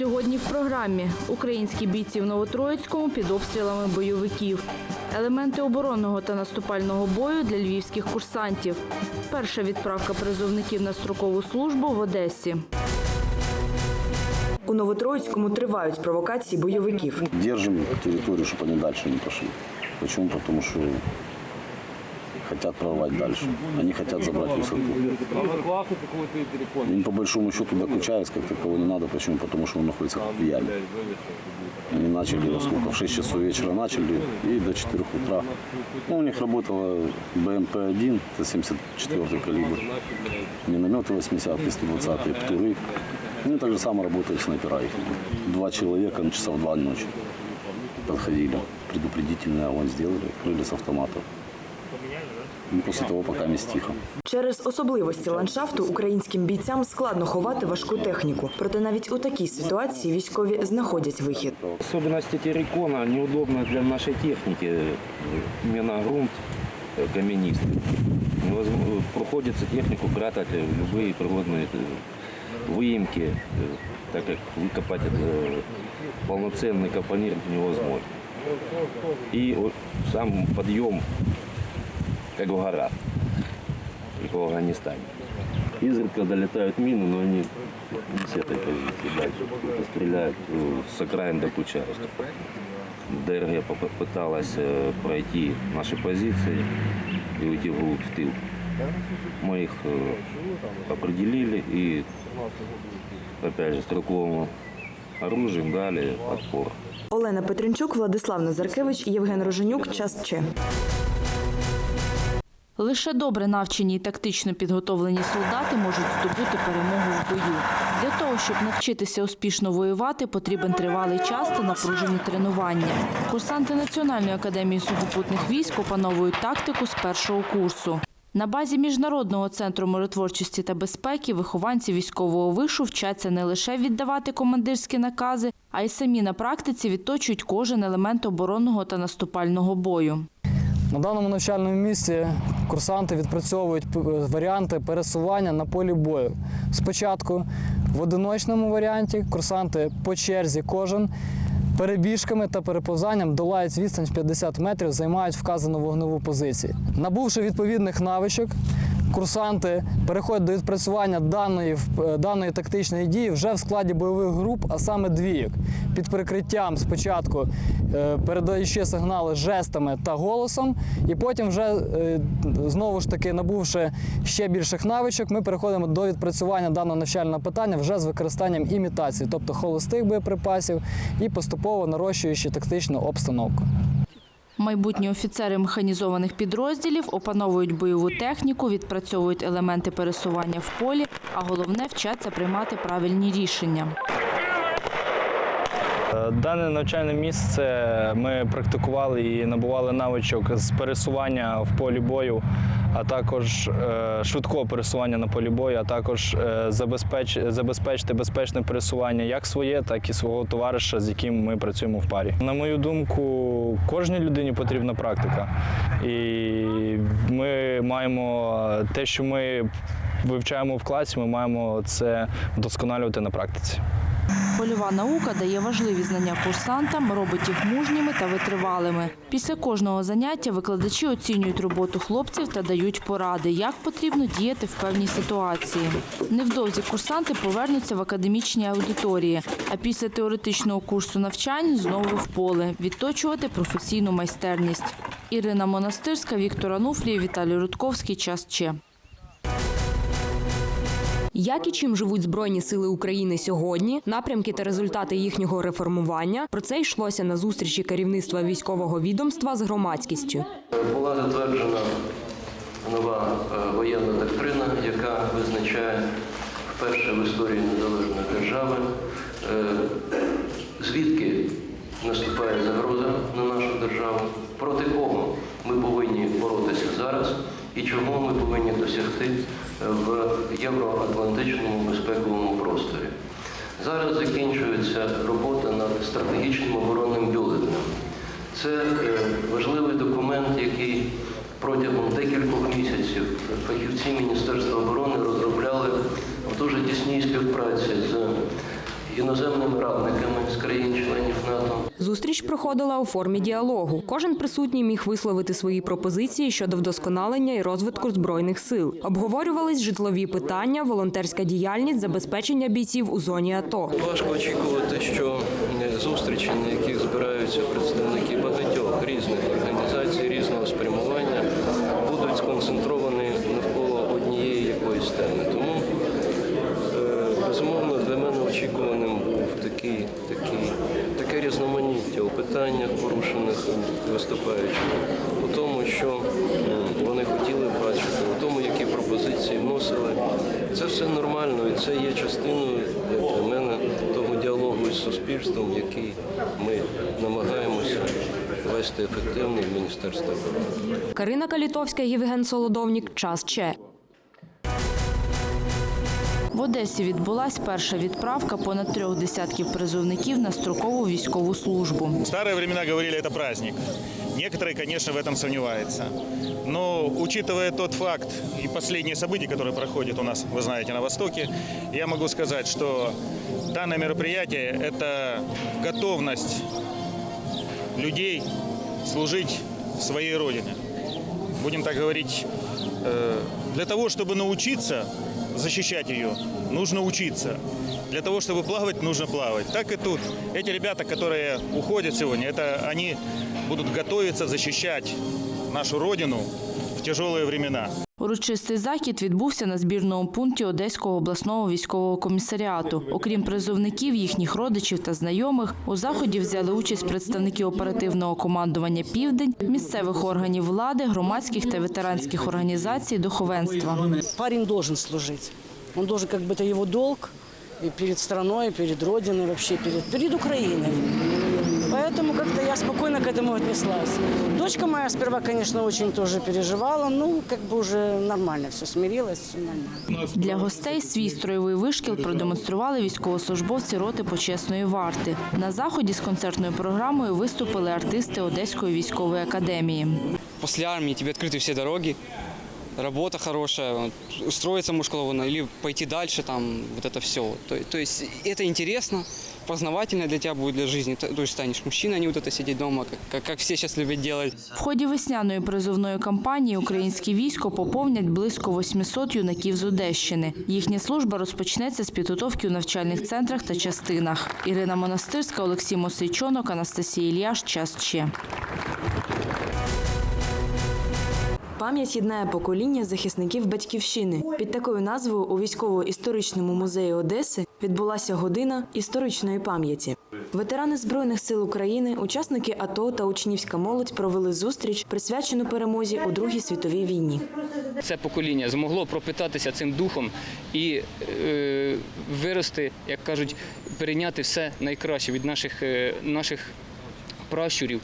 Сьогодні в програмі українські бійці в Новотроїцькому під обстрілами бойовиків. Елементи оборонного та наступального бою для львівських курсантів. Перша відправка призовників на строкову службу в Одесі. У Новотроїцькому тривають провокації бойовиків. Держим территорию, чтобы они дальше не пошли. Почему? Потому что хотят прорвать дальше. Они хотят забрать высоту. Им по большому счету докучается, как такового не надо. Почему? Потому что он находится в яме. Они начали его сколько? В 6 часов вечера начали и до 4 утра. Ну, у них работала БМП-1, это 74 калибр. Минометы 80 120 птуры. Ну так же само работают снайпера их. Два человека на часов два ночи подходили. Предупредительный огонь сделали, открыли с автоматов. Ну, после того, пока не стихо. Через особливості ландшафту українським бійцям складно ховати важку техніку. Проте навіть у такій ситуації військові знаходять вихід. Особенности террикона неудобно для нашей техники. Именно грунт э, каменистый. Невозможно- Приходится технику прятать в любые природные э, выемки, э, так как выкопать это полноценный капонир невозможно. И вот сам подъем, как в горах, никого в Афганистане. Изредка долетают мины, но они не с этой позиции дальше. Это стреляют э, с окраин до Кучаровска. ДРГ попыталась э, пройти наши позиции и уйти вглубь в тыл. Мы их э, определили и, опять же, стрелковым оружием дали отпор. Олена Петренчук, Владислав Назаркевич, Євген Роженюк. Час Че. Лише добре навчені і тактично підготовлені солдати можуть здобути перемогу в бою. Для того, щоб навчитися успішно воювати, потрібен тривалий час та напружені тренування. Курсанти Національної академії сухопутних військ опановують тактику з першого курсу. На базі Міжнародного центру миротворчості та безпеки вихованці військового вишу вчаться не лише віддавати командирські накази, а й самі на практиці відточують кожен елемент оборонного та наступального бою. На даному навчальному місці курсанти відпрацьовують варіанти пересування на полі бою. Спочатку в одиночному варіанті курсанти по черзі кожен перебіжками та переповзанням долають відстань в 50 метрів, займають вказану вогневу позицію. Набувши відповідних навичок, курсанти переходять до відпрацювання даної, даної тактичної дії вже в складі бойових груп, а саме двійок. Під прикриттям спочатку е, передаючи сигнали жестами та голосом, і потім, вже е, знову ж таки набувши ще більших навичок, ми переходимо до відпрацювання даного навчального питання вже з використанням імітації, тобто холостих боєприпасів і поступово нарощуючи тактичну обстановку. Майбутні офіцери механізованих підрозділів опановують бойову техніку, відпрацьовують елементи пересування в полі, а головне вчаться приймати правильні рішення. Е, Дане навчальне місце ми практикували і набували навичок з пересування в полі бою, а також е, швидкого пересування на полі бою, а також е, забезпеч, забезпечити безпечне пересування як своє, так і свого товариша, з яким ми працюємо в парі. На мою думку, кожній людині потрібна практика. І ми маємо те, що ми вивчаємо в класі, ми маємо це вдосконалювати на практиці. Польова наука дає важливі знання курсантам, робить їх мужніми та витривалими. Після кожного заняття викладачі оцінюють роботу хлопців та дають поради, як потрібно діяти в певній ситуації. Невдовзі курсанти повернуться в академічні аудиторії, а після теоретичного курсу навчань знову в поле відточувати професійну майстерність. Ірина Монастирська, Віктор Ануфрій, Віталій Рудковський. Час Че. Як і чим живуть Збройні сили України сьогодні, напрямки та результати їхнього реформування про це йшлося на зустрічі керівництва військового відомства з громадськістю. Була затверджена нова е, воєнна доктрина, яка визначає вперше в історії незалежної держави, е, звідки наступає загроза на нашу державу, проти кого ми повинні боротися зараз і чого ми повинні досягти в євроатлантичному безпековому просторі. Зараз закінчується робота над стратегічним оборонним бюлетенем. Це е, важливий документ, який протягом декількох місяців фахівці Міністерства оборони розробляли в дуже тісній співпраці з іноземними радниками з НАТО. Зустріч проходила у формі діалогу. Кожен присутній міг висловити свої пропозиції щодо вдосконалення і розвитку збройних сил. Обговорювались житлові питання, волонтерська діяльність, забезпечення бійців у зоні АТО. Важко очікувати, що е, зустрічі, на яких збираються представники багатьох виступаючих, у тому, що вони хотіли бачити, у тому, які пропозиції вносили. Це все нормально і це є частиною для мене того діалогу із суспільством, який ми намагаємося вести ефективно в Міністерстві. Карина Калітовська, Євген Солодовнік. Час Че. В Одесі відбулась перша відправка понад трьох десятків призовників на строкову військову службу. В старые времена говорили, это праздник. Некоторые, конечно, в этом сомневаются. Но учитывая тот факт и последние события, которые проходят у нас, вы знаете, на Востоке, я могу сказать, что данное мероприятие – это готовность людей служить своей Родине. Будем так говорить, э, для того, чтобы научиться защищать ее, нужно учиться. Для того, чтобы плавать, нужно плавать. Так и тут. Эти ребята, которые уходят сегодня, это они будут готовиться защищать нашу Родину в тяжелые времена. Урочистий захід відбувся на збірному пункті Одеського обласного військового комісаріату. Окрім призовників, їхніх родичів та знайомих, у заході взяли участь представники оперативного командування Південь, місцевих органів влади, громадських та ветеранських організацій, духовенства. Парень должен служить. Он должен, как бы это его долг и перед страной, и перед Родиной, вообще перед, перед Украиной. Поэтому как-то я спокойно к этому отнеслась. Дочка моя сперва, конечно, очень тоже переживала, ну, как бы уже нормально все, смирилась, все нормально. Для гостей свій строєвий вишкіл продемонстрували військовослужбовці роти почесної варти. На заході з концертною програмою виступили артисти Одеської військової академії. после армии тебе открыты все дороги, работа хорошая, вот, устроиться мужского или пойти дальше, там, вот это все. То, то есть это интересно, познавательно для тебя будет для жизни. То, то есть станешь мужчиной, а не вот это сидеть дома, как, как, как все сейчас любят делать. В ході весняної призовної кампанії українське військо поповнять близько 800 юнаків з Одещини. Їхня служба розпочнеться з підготовки у навчальних центрах та частинах. Ірина Монастирська, Олексій Мосейчонок, Анастасія Ільяш. Час ще. Пам'ять єднає покоління захисників батьківщини. Під такою назвою у військово-історичному музеї Одеси відбулася година історичної пам'яті. Ветерани збройних сил України, учасники АТО та учнівська молодь провели зустріч, присвячену перемозі у Другій світовій війні. Це покоління змогло пропитатися цим духом і е, вирости, як кажуть, перейняти все найкраще від наших, е, наших пращурів.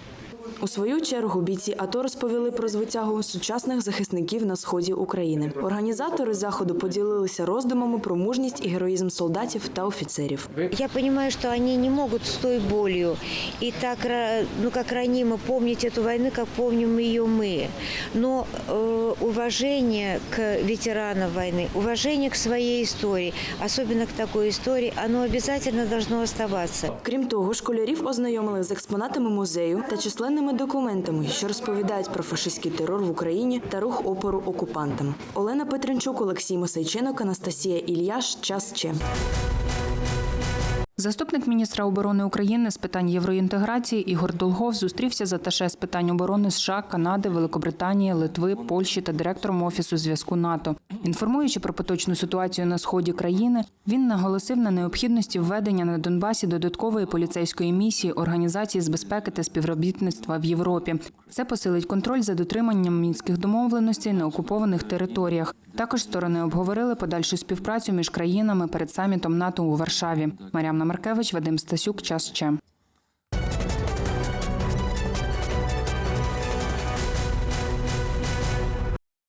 У свою чергу бійці АТО розповіли про звитягу сучасних захисників на сході України. Організатори заходу поділилися роздумами про мужність і героїзм солдатів та офіцерів. Я понимаю, что они не могут с той болью и так, ра- ну, как ранимо помнить эту войну, как помним ее мы. Но э, уважение к ветеранам войны, уважение к своей истории, особенно к такой истории, оно обязательно должно оставаться. Крім того, школярів ознайомили з експонатами музею та численними документами, що розповідають про фашистський терор в Україні та рух опору окупантам. Олена Петренчук, Олексій Мосайченок, Анастасія Ільяш. Час Че. Заступник міністра оборони України з питань євроінтеграції Ігор Долгов зустрівся з аташе з питань оборони США, Канади, Великобританії, Литви, Польщі та директором офісу зв'язку НАТО. Інформуючи про поточну ситуацію на сході країни, він наголосив на необхідності введення на Донбасі додаткової поліцейської місії Організації з безпеки та співробітництва в Європі. Це посилить контроль за дотриманням мінських домовленостей на окупованих територіях. Також сторони обговорили подальшу співпрацю між країнами перед самітом НАТО у Варшаві. Мар'яна Маркевич, Вадим Стасюк, час ще.